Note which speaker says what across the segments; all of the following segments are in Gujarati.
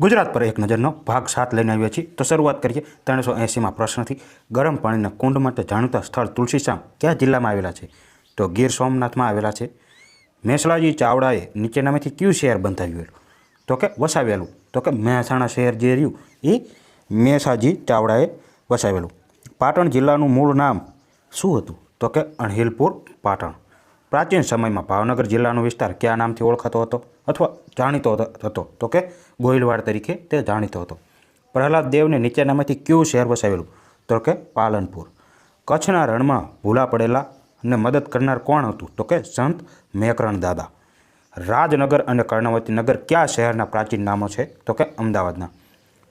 Speaker 1: ગુજરાત પર એક નજરનો ભાગ સાત લઈને આવ્યા છીએ. તો શરૂઆત કરીએ ત્રણસો એંસીમાં પ્રશ્નથી. ગરમ પાણીના કુંડ માટે જાણીતા સ્થળ તુલસીશામ કયા જિલ્લામાં આવેલા છે? તો ગીર સોમનાથમાં આવેલા છે. મેસલાજી ચાવડાએ નીચેનામાંથી કયું શહેર બંધાવ્યું? તો કે વસાવેલું. તો કે મહેસાણા શહેર જે રહ્યું એ મેસાજી ચાવડાએ વસાવેલું. પાટણ જિલ્લાનું મૂળ નામ શું હતું? તો કે અણહિલપુર, પાટણ. પ્રાચીન સમયમાં ભાવનગર જિલ્લાનો વિસ્તાર કયા નામથી ઓળખાતો હતો અથવા જાણીતો હતો- તો કે ગોહિલવાડ તરીકે તે જાણીતો હતો. પ્રહલાદ દેવને નીચેનામાંથી કયું શહેર વસાવેલું? તો કે પાલનપુર. કચ્છના રણમાં ભૂલા પડેલા અને મદદ કરનાર કોણ હતું? તો કે સંત મેકરણ દાદા. રાજનગર અને કર્ણવતી નગર કયા શહેરના પ્રાચીન નામો છે? તો કે અમદાવાદના.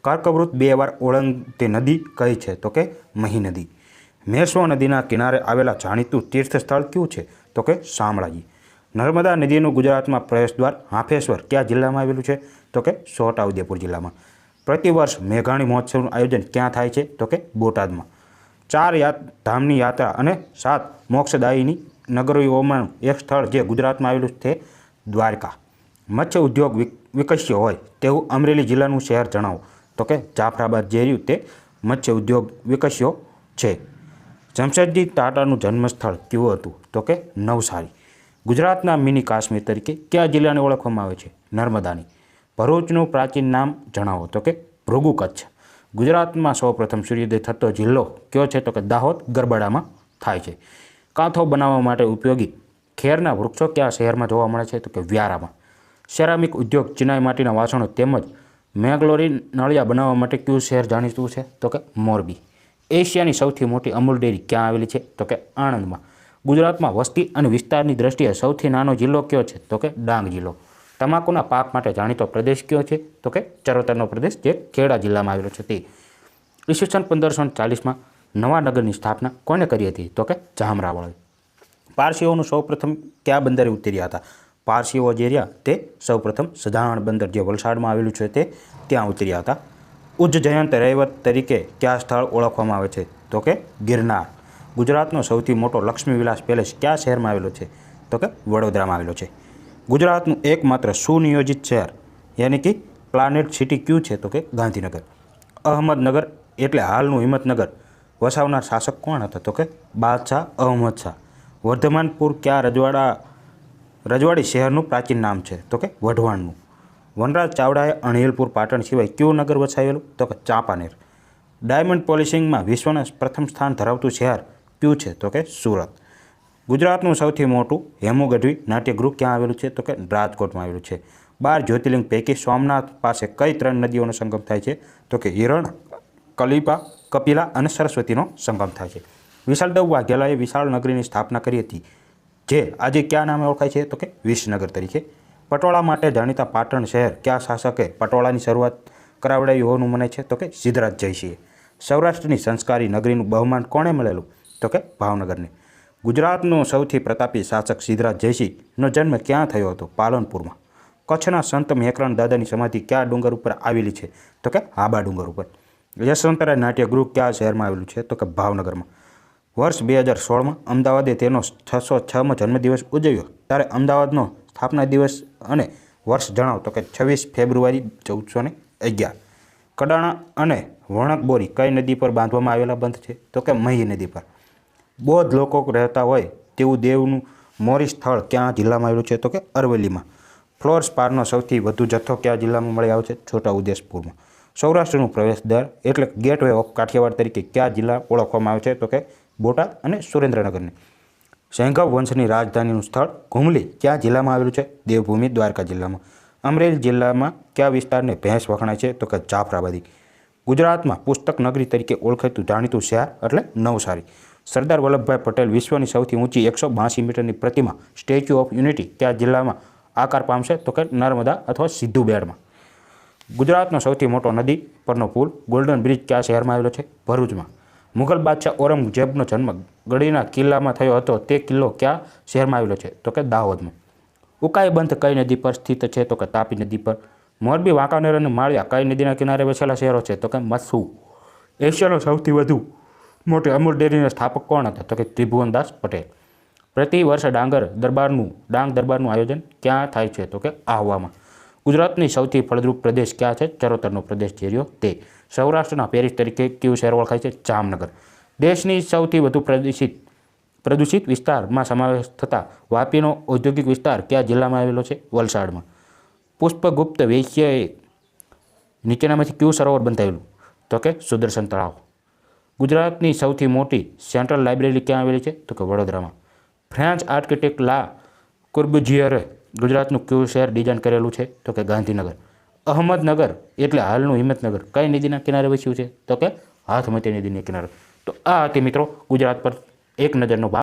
Speaker 1: કર્કવૃત બે વાર ઓળંગતી નદી કઈ છે. તો કે મહી નદી મેશ્વો નદીના કિનારે આવેલા જાણીતું તીર્થ સ્થળ કયું છે? તો કે શામળાજી. નર્મદા નદીનું ગુજરાતમાં પ્રવેશદ્વાર હાંફેશ્વર કયા જિલ્લામાં આવેલું છે? તો કે છોટાઉદેપુર જિલ્લામાં. પ્રતિવર્ષ મેઘાણી મહોત્સવનું આયોજન ક્યાં થાય છે? તો કે બોટાદમાં. ચાર યાત, ધામની યાત્રા અને સાત મોક્ષદાયીની નગરીઓમાં એક સ્થળ જે ગુજરાતમાં આવેલું છે દ્વારકા. મત્સ્ય ઉદ્યોગ વિક- વિકસ્યો હોય તેવું અમરેલી જિલ્લાનું શહેર જણાવો. તો કે જાફરાબાદ જે રહ્યું તે મત્સ્ય ઉદ્યોગ વિકસ્યો છે. જમશેદજી ટાટાનું જન્મસ્થળ કેવું હતું? તો કે નવસારી. ગુજરાતના મિની કાશ્મીર તરીકે કયા જિલ્લાને ઓળખવામાં આવે છે? નર્મદાની. ભરૂચનું પ્રાચીન નામ જણાવો. તો કે ભૃગુ કચ્છ ગુજરાતમાં સૌપ્રથમ સૂર્યોદય થતો જિલ્લો કયો છે? તો કે દાહોદ, ગરબડામાં થાય છે. કાંથો બનાવવા માટે ઉપયોગી ખેરના વૃક્ષો કયા શહેરમાં જોવા મળે છે? તો કે વ્યારામાં. સેરામિક ઉદ્યોગ ચિનાઈ માટીના વાસણો તેમજ મેગ્લોરી નળિયા બનાવવા માટે કયું શહેર જાણીતું છે? તો કે મોરબી. એશિયાની સૌથી મોટી અમૂલ ડેરી ક્યાં આવેલી છે? તો કે આણંદમાં. ગુજરાતમાં વસ્તી અને વિસ્તારની દ્રષ્ટિએ સૌથી નાનો જિલ્લો કયો છે? તો કે ડાંગ જિલ્લો. તમાકુના પાક માટે જાણીતો પ્રદેશ કયો છે? તો કે ચરોતરનો પ્રદેશ જે ખેડા જિલ્લામાં આવેલો છે તે. ઈસવીસન પંદરસો ચાલીસમાં નવા નગરની સ્થાપના કોને કરી હતી? તો કે જામરાવળે. પારસીઓનું સૌપ્રથમ કયા બંદરે ઉતર્યા હતા? પારસીઓ જે રહ્યા તે સૌપ્રથમ સધારણ બંદર જે વલસાડમાં આવેલું છે તે ત્યાં ઉતર્યા હતા. ઉજ્જયંત રૈવત તરીકે કયા સ્થળ ઓળખવામાં આવે છે? તો કે ગિરનાર. ગુજરાતનો સૌથી મોટો લક્ષ્મી વિલાસ પેલેસ કયા શહેરમાં આવેલો છે? તો કે વડોદરામાં આવેલો છે. ગુજરાતનું એકમાત્ર સુનિયોજિત શહેર યાની કે પ્લાનેટ સિટી ક્યુ છે? તો કે ગાંધીનગર. અહમદનગર એટલે હાલનું હિંમતનગર. વસાવનાર શાસક કોણ હતા? તો કે બાદશાહ અહમદ શાહ. વર્ધમાનપુર કયા રજવાડા, રજવાડી શહેરનું પ્રાચીન નામ છે? તો કે વઢવાણનું. વનરાજ ચાવડાએ અણહિલપુર પાટણ સિવાય કયું નગર વસાવેલું તો કે ચાંપાનેર. ડાયમંડ પોલિશિંગમાં વિશ્વના પ્રથમ સ્થાન ધરાવતું શહેર કયું છે? તો કે સુરત. ગુજરાતનું સૌથી મોટું હેમુ ગઢવી નાટ્યગૃહ ક્યાં આવેલું છે? તો કે રાજકોટમાં આવેલું છે. બાર જ્યોતિર્લિંગ પૈકી સોમનાથ પાસે કઈ ત્રણ નદીઓનો સંગમ થાય છે? તો કે હિરણ, કલિપા, કપિલા અને સરસ્વતીનો સંગમ થાય છે. વિશાળદેવ વાઘેલાએ વિશાળ નગરીની સ્થાપના કરી હતી. જે આજે ક્યાં નામે ઓળખાય છે? તો કે વિસનગર તરીકે. પટોળા માટે જાણીતા પાટણ શહેર કયા શાસકે પટોળાની શરૂઆત કરાવડાવી હોવાનું મને છે? તો કે સિદ્ધરાજ જયસિંહે. સૌરાષ્ટ્રની સંસ્કારી નગરીનું બહુમાન કોણે મળેલું? તો કે ભાવનગરને. ગુજરાતનો સૌથી પ્રતાપી શાસક સિદ્ધરાજ જયસિંહનો જન્મ ક્યાં થયો હતો? પાલનપુરમાં. કચ્છના સંત મેકરણ દાદાની સમાધિ કયા ડુંગર ઉપર આવેલી છે? તો કે આબા ડુંગર ઉપર. યશવંતરાય નાટ્યગૃહ કયા શહેરમાં આવેલું છે? તો કે ભાવનગરમાં. વર્ષ બે હજાર સોળમાં અમદાવાદે તેનો છસો છમાં જન્મદિવસ ઉજવ્યો. ત્યારે અમદાવાદનો સ્થાપના દિવસ અને વર્ષ જણાવો. તો કે છવ્વીસ ફેબ્રુઆરી ચૌદસો ને અગિયાર. કડાણા અને વણકબોરી કઈ નદી પર બાંધવામાં આવેલા બંધ છે? તો કે મહી નદી પર. બૌદ્ધ લોકો રહેતા હોય તેવું દેવનું મોરી સ્થળ ક્યાં જિલ્લામાં આવેલું છે? તો કે અરવલ્લીમાં. ફ્લોર સ્પારનો સૌથી વધુ જથ્થો કયા જિલ્લામાં મળી આવે છે? છોટા ઉદેશપુરમાં સૌરાષ્ટ્રનું પ્રવેશદ્વાર એટલે ગેટવે ઓફ કાઠિયાવાડ તરીકે કયા જિલ્લા ઓળખવામાં આવે છે? તો કે બોટાદ અને સુરેન્દ્રનગરને. સૈંઘવ વંશની રાજધાનીનું સ્થળ ઘુમલી કયા જિલ્લામાં આવેલું છે? દેવભૂમિ, દ્વારકા જિલ્લામાં. અમરેલી જિલ્લામાં કયા વિસ્તારને ભેંસ વખણાય છે? તો કે જાફરાબાદી. ગુજરાતમાં પુસ્તક નગરી તરીકે ઓળખાતું જાણીતું શહેર એટલે નવસારી. સરદાર વલ્લભભાઈ પટેલ વિશ્વની સૌથી ઊંચી એકસો બાંસી મીટરની પ્રતિમા સ્ટેચ્યુ ઓફ યુનિટી કયા જિલ્લામાં આકાર પામશે? તો કે નર્મદા અથવા સિદ્ધુ બેડમાં ગુજરાતનો સૌથી મોટો નદી પરનો પુલ ગોલ્ડન બ્રિજ કયા શહેરમાં આવેલો છે? ભરૂચમાં. મુઘલ બાદશાહ ઔરંગઝેબનો જન્મ ગઢીના કિલ્લામાં થયો હતો. તે કિલ્લો ક્યાં? શહેરમાં આવેલો છે. તો કે દાહોદમાં. ઉકાઈ બંધ કઈ નદી પર સ્થિત છે? તો કે તાપી નદી પર. મોરબી, વાંકાનેર અને માળિયા કઈ નદીના કિનારે વસેલા શહેરો છે? તો કે મસુ. એશિયાનો સૌથી વધુ મોટી અમૂલ ડેરીના સ્થાપક કોણ હતા? તો કે ત્રિભુવનદાસ પટેલ. પ્રતિ વર્ષ ડાંગર દરબારનું, ડાંગ દરબારનું આયોજન ક્યાં થાય છે? તો કે આહવામાં. ગુજરાતની સૌથી ફળદ્રુપ પ્રદેશ ક્યાં છે? ચરોતરનો પ્રદેશ જે રહ્યો તે સૌરાષ્ટ્રના પેરિસ તરીકે કયું શહેર ઓળખાય છે? જામનગર. દેશની સૌથી વધુ પ્રદૂષિત પ્રદૂષિત વિસ્તારમાં સમાવેશ થતા વાપીનો ઔદ્યોગિક વિસ્તાર કયા જિલ્લામાં આવેલો છે? વલસાડમાં. પુષ્પગુપ્ત વૈશ્યએ નીચેનામાંથી કયું સરોવર બંધાયેલું? તો કે સુદર્શન તળાવ. ગુજરાતની સૌથી મોટી સેન્ટ્રલ લાઇબ્રેરી ક્યાં આવેલી છે? તો કે વડોદરામાં. ફ્રેન્ચ આર્કિટેક્ટ લા કુર્બુજિયરે ગુજરાતનું કયું શહેર ડિઝાઇન કરેલું છે? તો કે ગાંધીનગર. અહમદનગર એટલે હાલનું હિંમતનગર. કઈ નદીના કિનારે વસ્યું છે? તો કે હાથમતી નદીના કિનારે. તો આ હતી મિત્રો ગુજરાત પર એક નજરનો ભાગ.